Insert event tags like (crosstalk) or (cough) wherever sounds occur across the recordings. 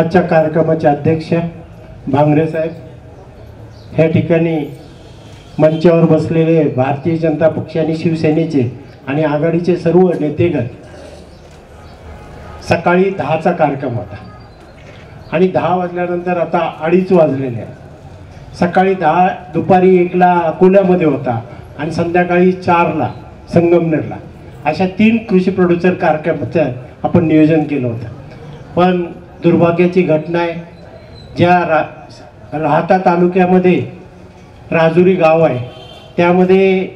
आजच्या कार्यक्रमाचे अध्यक्ष भांगरे साहेब ह्या ठिकाणी मंचावर बसलेले भारतीय जनता पक्ष आणि शिवसेनेचे आणि आघाडीचे सर्व नेतेगण सकाळी दहाचा कार्यक्रम होता. आणि दहा वाजल्यानंतर आता अडीच वाजलेले आहेत. सकाळी दहा दुपारी एकला अकोल्यामध्ये होता आणि संध्याकाळी चारला संगमनेरला. अशा तीन कृषी प्रोड्युसर कार्यक्रमाचं आपण नियोजन केलं होतं. पण दुर्भाग्याची घटना आहे. ज्या रा राहता तालुक्यामध्ये राजुरी गाव आहे. त्यामध्ये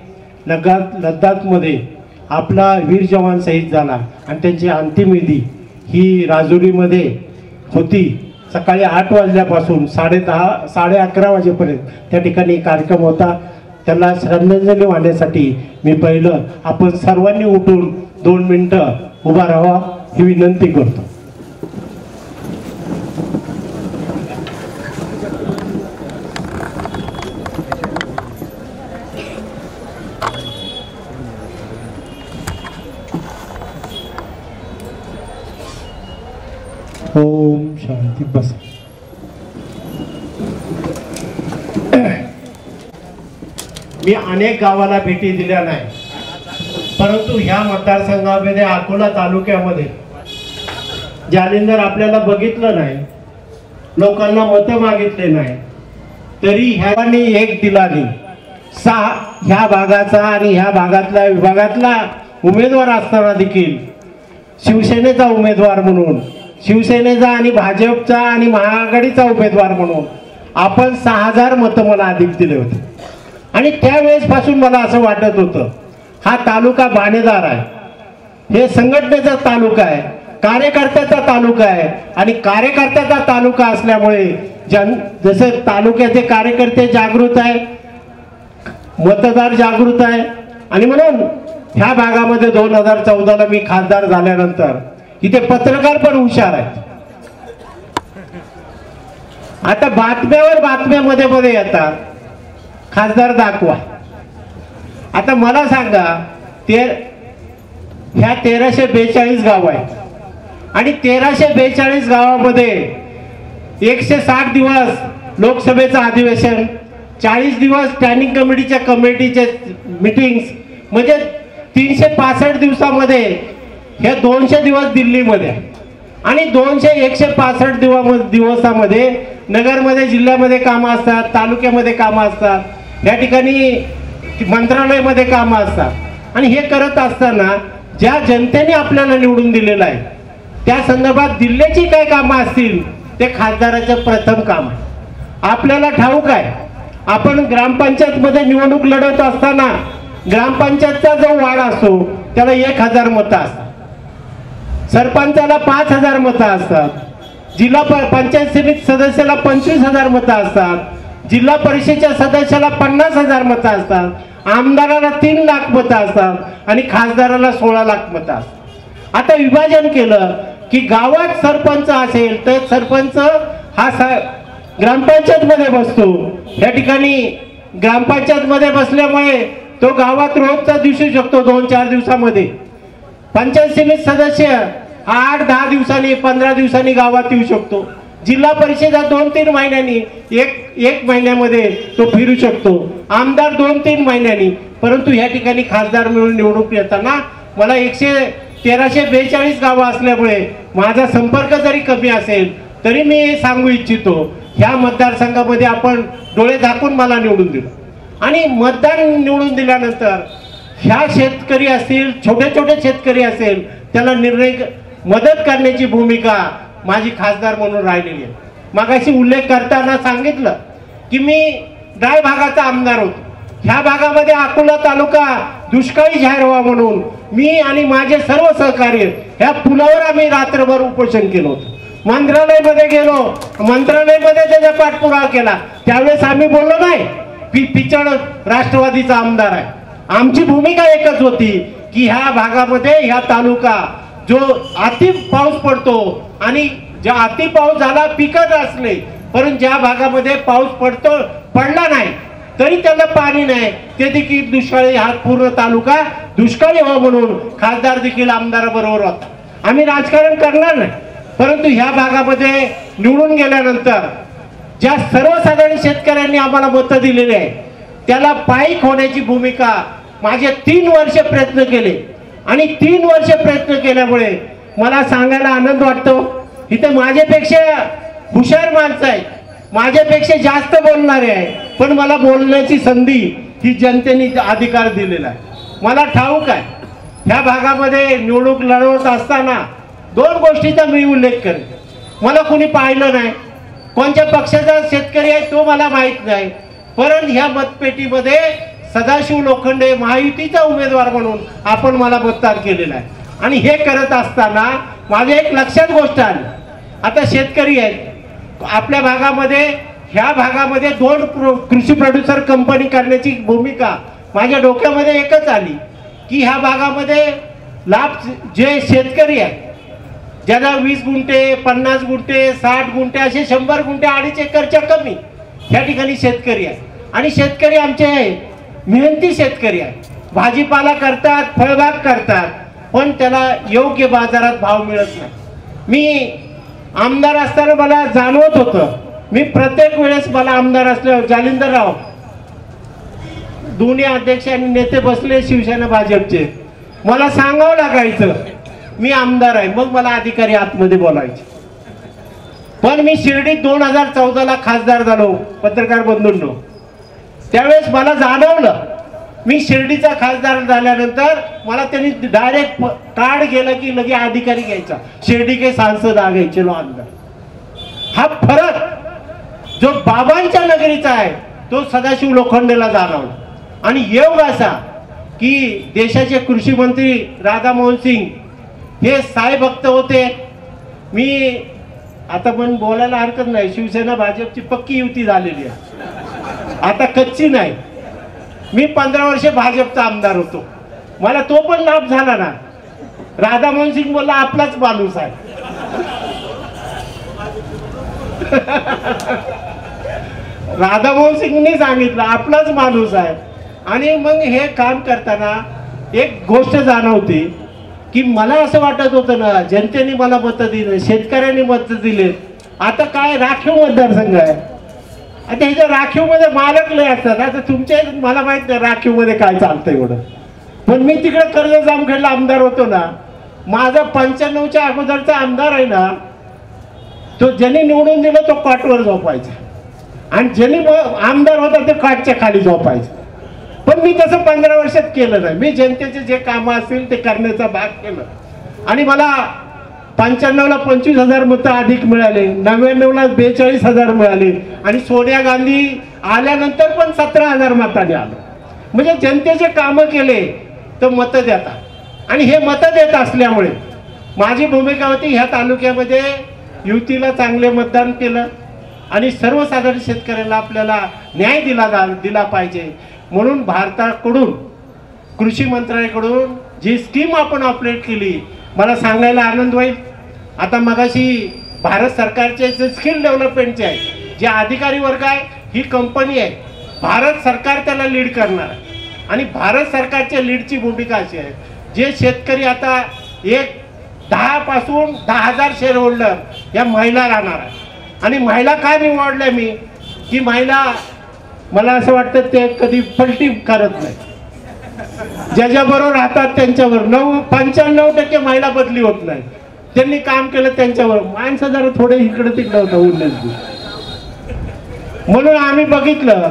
लगा लद्दाखमध्ये आपला वीर जवान शहीद झाला आणि त्यांची अंतिम विधी ही राजुरीमध्ये होती. सकाळी आठ वाजल्यापासून साडे दहा साडे अकरा वाजेपर्यंत त्या ठिकाणी कार्यक्रम होता. त्याला श्रद्धांजली वाहण्यासाठी मी पहिलं आपण सर्वांनी उठून दोन मिनटं उभा राहावा ही विनंती करतो. ओम शांती बस मी अनेक गावाला भेटी दिल्या नाही. परंतु ह्या मतदारसंघामध्ये अकोला तालुक्यामध्ये जालिंदर आपल्याला बघितलं नाही लोकांना मतं मागितले नाही तरी ह्यानी एक दिला नाही. सहा ह्या भागाचा आणि ह्या भागातल्या विभागातला उमेदवार असताना देखील शिवसेनेचा उमेदवार म्हणून शिवसेनेचा आणि भाजपचा आणि महाआघाडीचा उमेदवार म्हणून आपण सहा हजार मतं मला अधिक दिले होते. आणि त्यावेळेसपासून मला असं वाटत होतं हा तालुका बाणेदार आहे. हे संघटनेचा तालुका आहे कार्यकर्त्याचा तालुका आहे आणि कार्यकर्त्याचा तालुका असल्यामुळे जन जसे तालुक्याचे कार्यकर्ते जागृत आहे मतदार जागृत आहे. आणि म्हणून ह्या भागामध्ये दोन हजार चौदाला मी खासदार झाल्यानंतर इथे पत्रकार पण हुशार आहेत. आता बातम्यावर बातम्यामध्ये मध्ये येतात खासदार दाखवा. आता मला सांगा ते ह्या तेराशे बेचाळीस गाव आहेत. आणि तेराशे बेचाळीस गावामध्ये एकशे साठ दिवस लोकसभेचं अधिवेशन चाळीस दिवस स्टँडिंग कमिटीच्या कमिटीचे मिटिंग्स म्हणजे तीनशे पासष्ट दिवसामध्ये हे दोनशे दिवस दिल्लीमध्ये. आणि दोनशे एकशे पासष्ट दिवस दिवसामध्ये नगरमध्ये जिल्ह्यामध्ये कामं असतात तालुक्यामध्ये कामं असतात या ठिकाणी मंत्रालयामध्ये कामं असतात. आणि हे करत असताना ज्या जनतेने आपल्याला निवडून दिलेलं आहे त्या संदर्भात दिल्लीची काय कामं असतील ते खासदाराचं प्रथम काम आहे. आपल्याला ठाऊक आहे आपण ग्रामपंचायतमध्ये निवडणूक लढवत असताना ग्रामपंचायतचा जो वाढ असतो त्याला एक हजार मतं असतात. सरपंचाला पाच हजार मतं असतात. जिल्हा प- पंचायत समिती सदस्याला पंचवीस हजार मतं असतात. जिल्हा परिषदेच्या सदस्याला पन्नास हजार मतं असतात. आमदाराला तीन लाख मतं असतात आणि खासदाराला सोळा लाख मतं असतात. आता विभाजन केलं की गावात सरपंच असेल तर सरपंच हा स ग्रामपंचायतमध्ये बसतो. या ठिकाणी ग्रामपंचायतमध्ये बसल्यामुळे तो गावात रोजचा दिसू शकतो दोन चार दिवसामध्ये. पंचायत समिती सदस्य हा आठ दहा दिवसांनी पंधरा दिवसांनी गावात येऊ शकतो. जिल्हा परिषद हा दोन तीन महिन्यांनी एक एक महिन्यामध्ये तो फिरू शकतो. आमदार दोन तीन महिन्यांनी परंतु या ठिकाणी खासदार मिळून निवडणूक येताना मला एकशे तेराशे बेचाळीस गावं असल्यामुळे माझा संपर्क जरी कमी असेल तरी मी हे सांगू इच्छितो ह्या मतदारसंघामध्ये आपण डोळे झाकून मला निवडून दिलं. आणि मतदान निवडून दिल्यानंतर ह्या शेतकरी असतील छोटे छोटे शेतकरी असेल त्याला निर्णय मदत करण्याची भूमिका माझी खासदार म्हणून राहिलेली आहे. मागाशी उल्लेख करताना सांगितलं की मी डाय भागाचा आमदार होतो. ह्या भागामध्ये अकोला तालुका दुष्काळी जाहीर व्हा म्हणून मी आणि माझे सर्व सहकार्य ह्या पुलावर आम्ही रात्रभर उपोषण केलं होतं. मंत्रालयामध्ये गेलो मंत्रालयामध्ये त्याचा पाठपुरावा केला. त्यावेळेस आम्ही बोललो नाही पि पिचड राष्ट्रवादीचा आमदार आहे. आमची भूमिका एकच होती की ह्या भागामध्ये ह्या तालुका जो अति पाऊस पडतो आणि ज्या अति पाऊस झाला पिकत असले परंतु ज्या भागामध्ये पाऊस पडतो पडला नाही तरी त्याला पाणी नाही. ते देखील दुष्काळी हा पूर्ण तालुका दुष्काळी व्हावा म्हणून खासदार देखील आमदाराबरोबर होता. आम्ही राजकारण करणार नाही परंतु ह्या भागामध्ये निवडून गेल्यानंतर ज्या सर्वसाधारण शेतकऱ्यांनी आम्हाला मतं दिलेली आहे त्याला पायीक होण्याची भूमिका माझे तीन वर्ष प्रयत्न केले. आणि तीन वर्ष प्रयत्न केल्यामुळे मला सांगायला आनंद वाटतो. इथे माझ्यापेक्षा हुशार माणसं आहेत. माझ्यापेक्षा जास्त बोलणारे आहे पण मला बोलण्याची संधी ही जनतेने अधिकार दिलेला आहे. मला ठाऊक आहे. ह्या भागामध्ये निवडणूक लढवत असताना दोन गोष्टीचा मी उल्लेख करेन. मला कोणी पाहिलं नाही. कोणत्या पक्षाचा शेतकरी आहे तो मला माहीत नाही. परंतु ह्या मतपेटीमध्ये सदाशिव लोखंडे महायुतीचा उमेदवार म्हणून आपण मला मतदान केलेला आहे. आणि हे करत असताना माझ्या एक लक्षात गोष्ट आली. आता शेतकरी आहेत. आपल्या भागामध्ये ह्या भागामध्ये दोन प्रो- कृषी प्रोड्युसर कंपनी करण्याची भूमिका माझ्या डोक्यामध्ये एकच आली. की ह्या भागामध्ये लाभ जे शेतकरी आहेत ज्याला वीस गुंठे पन्नास गुंठे साठ गुंठे असे शंभर गुंठे अडीच एकरच्या कमी ह्या ठिकाणी शेतकरी आहे आणि शेतकरी आमचे मेहनती शेतकरी आहे भाजीपाला करतात फळबाग करतात पण त्याला योग्य बाजारात भाव मिळत नाही. मी आमदार असताना मला जाणवत होतं. मी प्रत्येक वेळेस मला आमदार असल्यावर जालिंदरराव दोन्ही अध्यक्ष आणि नेते बसले शिवसेना भाजपचे. मला सांगावं लागायचं मी आमदार आहे मग मला अधिकारी आतमध्ये बोलायचे. पण मी शिर्डीत दोन हजार चौदाला खासदार झालो पत्रकार बंधूंनो. त्यावेळेस मला जाणवलं. मी शिर्डीचा खासदार झाल्यानंतर मला त्यांनी डायरेक्ट कार्ड गेलं की लगे अधिकारी घ्यायचा. शिर्डी के सांसद आ गए चलो आमदार. हा फरक जो बाबांच्या नगरीचा आहे तो सदाशिव लोखंडेला जाणवला. आणि योग असा की देशाचे कृषी मंत्री राधामोहन सिंग हे साई भक्त होते. मी आता पण बोलायला हरकत नाही. शिवसेना भाजपची पक्की युती झालेली आहे. आता कच्ची नाही. मी पंधरा वर्ष भाजपचा आमदार होतो. मला तो पण लाभ झाला ना. राधामोहन सिंग बोलला आपलाच माणूस आहे. (laughs) राधामोहन सिंगनी सांगितलं आपलाच माणूस आहे. आणि मग हे काम करताना एक गोष्ट जाणवती की मला असं वाटत होतं ना जनतेने मला मतं दिले शेतकऱ्यांनी मतं दिले. आता काय राखीव मतदारसंघ आहे? आता ह्याच्या राखीवमध्ये मालक लय असतात आता तुमच्या मला माहीत नाही राखीवमध्ये काय चालतं एवढं. पण मी तिकडे कर्ज जामखेडला आमदार होतो ना माझा पंच्याण्णवच्या अगोदरचा आमदार आहे ना तो ज्यांनी निवडून दिलं तो काटवर झोपायचा. आणि ज्यांनी आमदार होता ते काटच्या खाली झोपायचं. पण मी तसं पंधरा वर्षात केलं नाही. मी जनतेचे जे कामं असतील ते करण्याचा भाग केलं. आणि मला पंच्याण्णवला पंचवीस हजार मतं अधिक मिळाले. नव्याण्णवला बेचाळीस हजार मिळाले. आणि सोनिया गांधी आल्यानंतर पण सतरा हजार मताने आलं. म्हणजे जनतेचे कामं केले तर मतं देतात आणि हे मतं देत असल्यामुळे माझी भूमिका होती ह्या तालुक्यामध्ये युतीला चांगले मतदान केलं. आणि सर्वसाधारण शेतकऱ्याला आपल्याला न्याय दिला जा दिला पाहिजे. म्हणून भारताकडून कृषी मंत्रालयाकडून जी स्कीम आपण ऑपरेट केली मला सांगायला आनंद होईल. आता मगाशी भारत सरकारचे जे स्किल डेव्हलपमेंटचे आहे जे अधिकारी वर्ग आहे ही कंपनी आहे. भारत सरकार त्याला लीड करणार आहे. आणि भारत सरकारच्या लीडची भूमिका अशी आहे. जे शेतकरी आता एक दहापासून दहा हजार शेअर होल्डर या महिला राहणार आहे. आणि महिला काय निवडल्या मी? की महिला मला असं वाटतं ते कधी पलटी करत नाही. ज्याच्याबरोबर राहतात त्यांच्यावर. नऊ पंच्याण्णव टक्के महिला बदली होत नाही. त्यांनी काम केलं त्यांच्यावर. माणसं जरा थोडे इकडे तिकडे होतं उन्नत म्हणून आम्ही बघितलं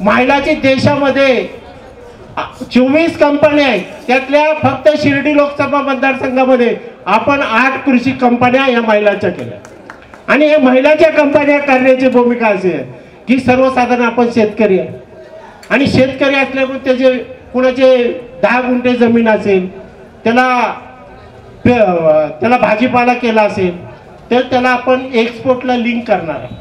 महिलाची देशामध्ये चोवीस कंपन्या आहेत. त्यातल्या फक्त शिर्डी लोकसभा मतदारसंघामध्ये आपण आठ कृषी कंपन्या या महिलाच्या केल्या. आणि हे महिलाच्या कंपन्या करण्याची भूमिका अशी आहे की सर्वसाधारण आपण शेतकरी आहे. आणि शेतकरी असल्यामुळे त्याचे कुणाचे दहा गुंठे जमीन असेल त्याला त्याला भाजीपाला केला असेल तर त्याला आपण एक्सपोर्टला लिंक करणार आहे.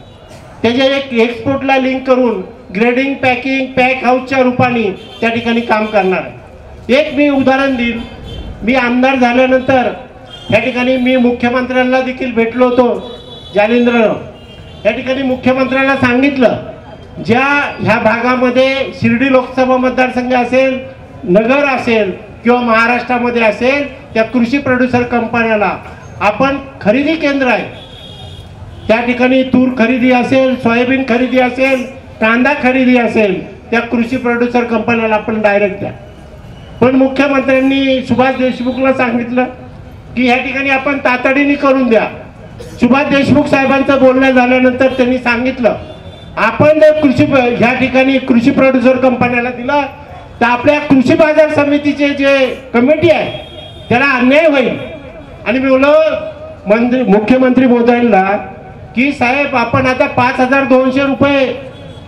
त्याच्या एक एक्सपोर्टला लिंक करून ग्रेडिंग पॅकिंग पॅक हाऊसच्या रूपाने त्या ठिकाणी काम करणार आहे. एक मी उदाहरण देईन. मी आमदार झाल्यानंतर या ठिकाणी मी मुख्यमंत्र्यांना देखील भेटलो होतो जालिंद्रराव या ठिकाणी मुख्यमंत्र्यांना सांगितलं ज्या ह्या भागामध्ये शिर्डी लोकसभा मतदारसंघ असेल नगर असेल किंवा महाराष्ट्रामध्ये असेल त्या कृषी प्रोड्युसर कंपन्याला आपण खरेदी केंद्र आहे. त्या ठिकाणी तूर खरेदी असेल सोयाबीन खरेदी असेल कांदा खरेदी असेल त्या कृषी प्रोड्युसर कंपन्याला आपण डायरेक्ट द्या. पण मुख्यमंत्र्यांनी सुभाष देशमुखला सांगितलं की ह्या ठिकाणी आपण तातडीने करून द्या. सुभाष देशमुख साहेबांचं बोलणं झाल्यानंतर त्यांनी सांगितलं आपण जर कृषी ह्या ठिकाणी कृषी प्रोड्युसर कंपन्याला दिलं तर आपल्या कृषी बाजार समितीचे जे कमिटी आहे त्याला अन्याय होईल. आणि मी बोललो मंत्री मुख्यमंत्री महोदयांना की साहेब आपण आता पाच हजार दोनशे रुपये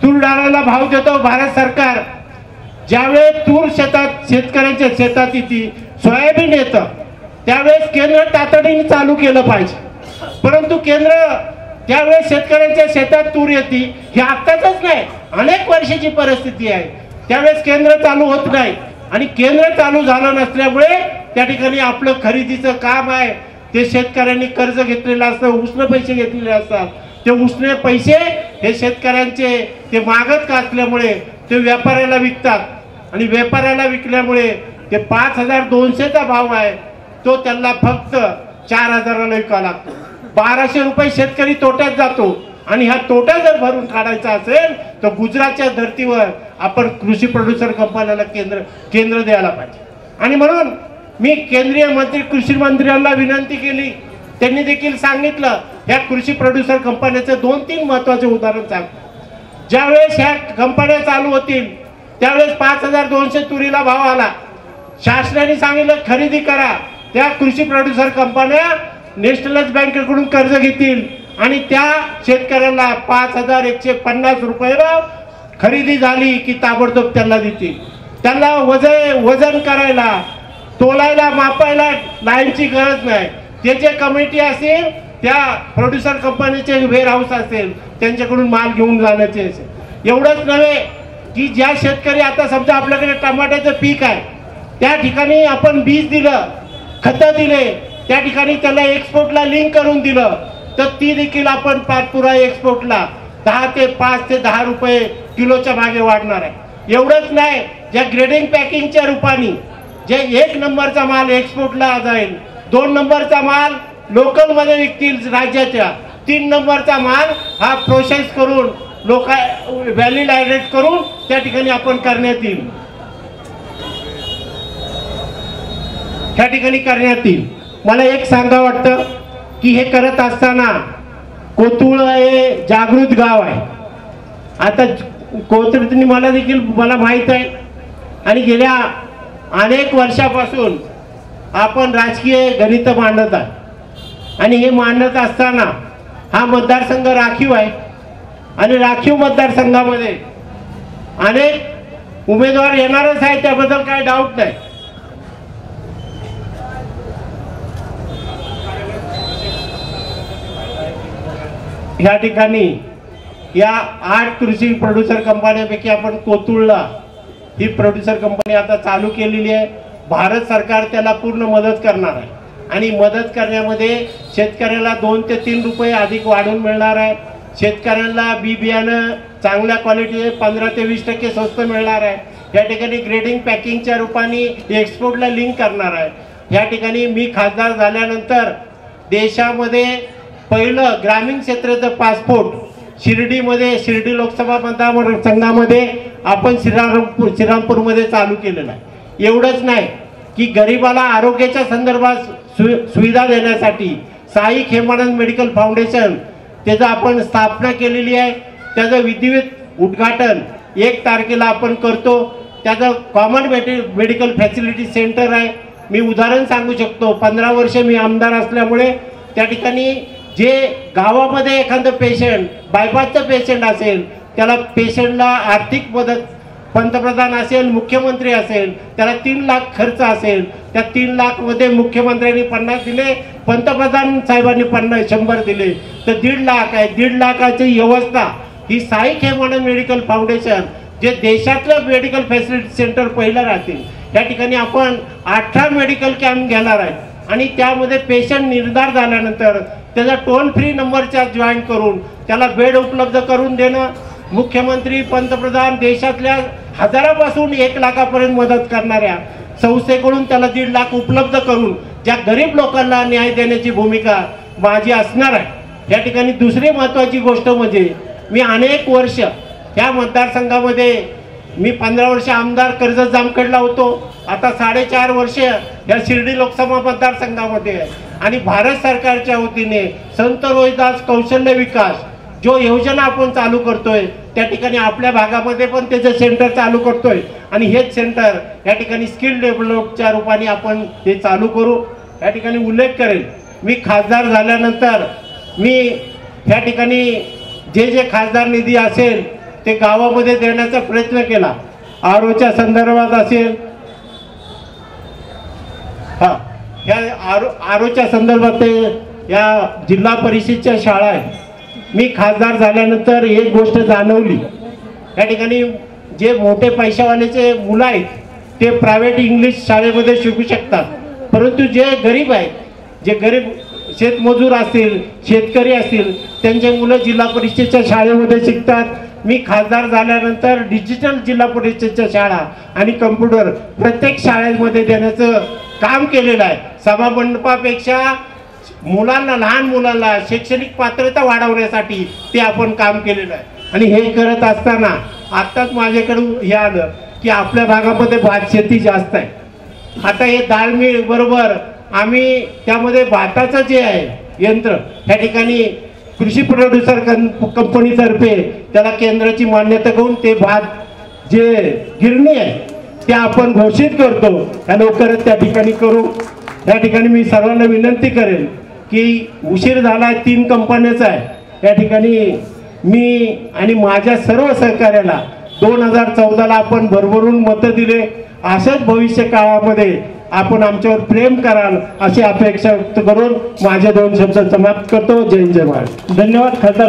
तूर डाळाला भाव देतो भारत सरकार. ज्यावेळेस तूर शेतात शेतकऱ्यांच्या शेतात येते सोयाबीन येतं त्यावेळेस केंद्र तातडीने चालू केलं पाहिजे. परंतु केंद्र त्यावेळेस शेतकऱ्यांच्या शेतात तूर येते. ही आत्ताच नाही अनेक वर्षाची परिस्थिती आहे. त्यावेळेस केंद्र चालू होत नाही. आणि केंद्र चालू झालं नसल्यामुळे त्या ठिकाणी आपलं खरेदीचं काम आहे. ते शेतकऱ्यांनी कर्ज घेतलेलं असतं उष्ण पैसे घेतलेले असतात. ते उष्ण पैसे हे शेतकऱ्यांचे ते मागत का असल्यामुळे ते व्यापाऱ्याला विकतात. आणि व्यापाऱ्याला विकल्यामुळे ते पाच हजार दोनशेचा भाव आहे. तो त्यांना फक्त चार हजाराला विकावा लागतो. बाराशे रुपये शेतकरी तोट्यात जातो. आणि हा तोटा जर भरून काढायचा असेल तर गुजरातच्या धर्तीवर आपण कृषी प्रोड्युसर कंपन्याला केंद्र केंद्र द्यायला पाहिजे. आणि म्हणून मी केंद्रीय मंत्री कृषी मंत्र्यांना विनंती केली. त्यांनी देखील सांगितलं ह्या कृषी प्रोड्युसर कंपन्याचे दोन तीन महत्त्वाचे उदाहरण सांगतो ज्यावेळेस ह्या कंपन्या चालू होतील त्यावेळेस पाच हजार दोनशे तुरीला भाव आला. शासनाने सांगितलं खरेदी करा. त्या कृषी प्रोड्युसर कंपन्या नॅशनलाइज बँकेकडून कर्ज घेतील. आणि त्या शेतकऱ्याला पाच हजार एकशे पन्नास रुपयाला खरेदी झाली की ताबडतोब त्यांना देतील. त्यांना वजन वजन करायला तोलायला मापायला लाईनची गरज नाही. ते जे कमिटी असेल त्या प्रोड्युसर कंपनीचे वेअरहाऊस असेल त्यांच्याकडून माल घेऊन जाण्याचे असेल. एवढंच नव्हे की ज्या शेतकरी आता समजा आपल्याकडे टमाट्याचं पीक आहे त्या ठिकाणी आपण बीज दिलं खतं दिले त्या ठिकाणी त्याला एक्सपोर्टला लिंक करून दिलं. तर ती देखील आपण पाठपुरा एक्सपोर्टला दहा ते पाच ते दहा रुपये किलोच्या मागे वाढणार आहे. एवढंच नाही ज्या ग्रेडिंग पॅकिंगच्या रूपाने जे एक नंबरचा माल एक्सपोर्टला जाईल दोन नंबरचा माल लोकलमध्ये विकतील राज्याच्या तीन नंबरचा माल हा प्रोसेस करून लोक व्हॅल्यू ॲडेड करून त्या ठिकाणी आपण करण्यात येईल. त्या ठिकाणी करण्यात येईल. मला एक सांगा वाटतं की हे करत असताना कोतुळ हे जागृत गाव आहे. आता कोथळीतनी मला देखील मला माहीत आहे. आणि गेल्या अनेक वर्षापासून आपण राजकीय गणित मांडत आहे. आणि हे मांडत असताना हा मतदारसंघ राखीव आहे. आणि राखीव मतदारसंघामध्ये अनेक उमेदवार येणारच आहे त्याबद्दल काय डाऊट नाही. ह्या ठिकाणी या आठ कृषी प्रोड्युसर कंपन्यांपैकी आपण कोतुळला ही प्रोड्युसर कंपनी आता चालू केलेली आहे. भारत सरकार त्याला पूर्ण मदत करणार आहे. आणि मदत करण्यामध्ये शेतकऱ्याला दोन ते तीन रुपये अधिक वाढून मिळणार आहे. शेतकऱ्यांना बी बियाणं चांगल्या क्वालिटीचे पंधरा ते वीस टक्के स्वस्त मिळणार आहे. या ठिकाणी ग्रेडिंग पॅकिंगच्या रूपाने एक्सपोर्टला लिंक करणार आहे. या ठिकाणी मी खासदार झाल्यानंतर देशामध्ये पहिलं ग्रामीण क्षेत्राचं पासपोर्ट शिर्डीमध्ये शिर्डी लोकसभा मतदारसंघामध्ये आपण श्रीरामपूर श्रीरामपूरमध्ये चालू केलेलं आहे. एवढंच नाही की गरिबाला आरोग्याच्या संदर्भात सु सुविधा देण्यासाठी साई खेमानंद मेडिकल फाउंडेशन त्याचं आपण स्थापना केलेली आहे. त्याचं विधिवत उद्घाटन एक तारखेला आपण करतो. त्याचं कॉमन मेडि मेडिकल फॅसिलिटी सेंटर आहे. मी उदाहरण सांगू शकतो. पंधरा वर्ष मी आमदार असल्यामुळे त्या ठिकाणी जे गावामध्ये एखादं पेशंट बायपासचं पेशंट असेल त्याला पेशंटला आर्थिक मदत पंतप्रधान असेल मुख्यमंत्री असेल त्याला तीन लाख खर्च असेल त्या तीन लाखमध्ये मुख्यमंत्र्यांनी पन्नास दिले पंतप्रधान साहेबांनी पन्नास शंभर दिले तर दीड लाख आहे. दीड लाखाची व्यवस्था ही साई खेमानंद मेडिकल फाउंडेशन जे देशातलं मेडिकल फॅसिलिटी सेंटर पहिलं राहतील. या ठिकाणी आपण अठरा मेडिकल कॅम्प घेणार आहे. आणि त्यामध्ये पेशंट निर्धार झाल्यानंतर त्याचा टोल फ्री नंबरच्या जॉईन करून त्याला बेड उपलब्ध करून देणं मुख्यमंत्री पंतप्रधान देशातल्या हजारापासून एक लाखापर्यंत मदत करणाऱ्या संस्थेकडून त्याला दीड लाख उपलब्ध करून ज्या गरीब लोकांना न्याय देण्याची भूमिका माझी असणार आहे. या ठिकाणी दुसरी महत्त्वाची गोष्ट म्हणजे मी अनेक वर्ष या मतदारसंघामध्ये मी पंधरा वर्ष आमदार कर्जत जामखेडला होतो. आता साडेचार वर्ष या शिर्डी लोकसभा मतदारसंघामध्ये आहे. आणि भारत सरकारच्या वतीने संत रोहिदास कौशल्य विकास जो योजना आपण चालू करतोय त्या ठिकाणी आपल्या भागामध्ये पण त्याचं सेंटर चालू करतोय. आणि हेच सेंटर या ठिकाणी स्किल डेव्हलपच्या रूपाने आपण हे चालू करू. या ठिकाणी उल्लेख करेल मी खासदार झाल्यानंतर मी या ठिकाणी जे जे खासदार निधी असेल ते गावामध्ये देण्याचा प्रयत्न केला. आरोच्या संदर्भात असेल. हा या आरो आरोच्या संदर्भात ते या जिल्हा परिषदच्या शाळा आहेत. मी खासदार झाल्यानंतर एक गोष्ट जाणवली. या ठिकाणी जे मोठे पैशावाल्याचे मुलं आहेत ते प्रायव्हेट इंग्लिश शाळेमध्ये शिकू शकतात. परंतु जे गरीब आहेत जे गरीब शेतमजूर असतील शेतकरी असतील त्यांचे मुलं जिल्हा परिषदेच्या शाळेमध्ये शिकतात. मी खासदार झाल्यानंतर डिजिटल जिल्हा परिषदेच्या शाळा आणि कम्प्युटर प्रत्येक शाळेमध्ये देण्याचं काम केलेलं आहे. सभामंडपापेक्षा मुलांना लहान मुलांना शैक्षणिक पात्रता वाढवण्यासाठी ते आपण काम केलेलं आहे. आणि हे करत असताना आत्ताच माझ्याकडून हे आलं की आपल्या भागामध्ये भात शेती जास्त आहे. आता हे डाळ बरोबर आम्ही त्यामध्ये भाताचं जे आहे यंत्र ह्या ठिकाणी कृषी प्रोड्युसर कंपनीतर्फे त्याला केंद्राची मान्यता घेऊन ते भात जे गिरणी आहे त्या आपण घोषित करतो. त्या लवकरच त्या ठिकाणी करू. या ठिकाणी मी सर्वांना विनंती करेन की उशीर झाला तीन कंपन्याचा आहे. या ठिकाणी मी आणि माझ्या सर्व सहकार्याला दोन हजार चौदाला आपण भरभरून मतं दिले. अशाच भविष्य काळामध्ये आपण आमच्यावर प्रेम कराल अशी अपेक्षा व्यक्त करून माझे दोन शब्द समाप्त करतो. जय जय महाराज धन्यवाद खासदार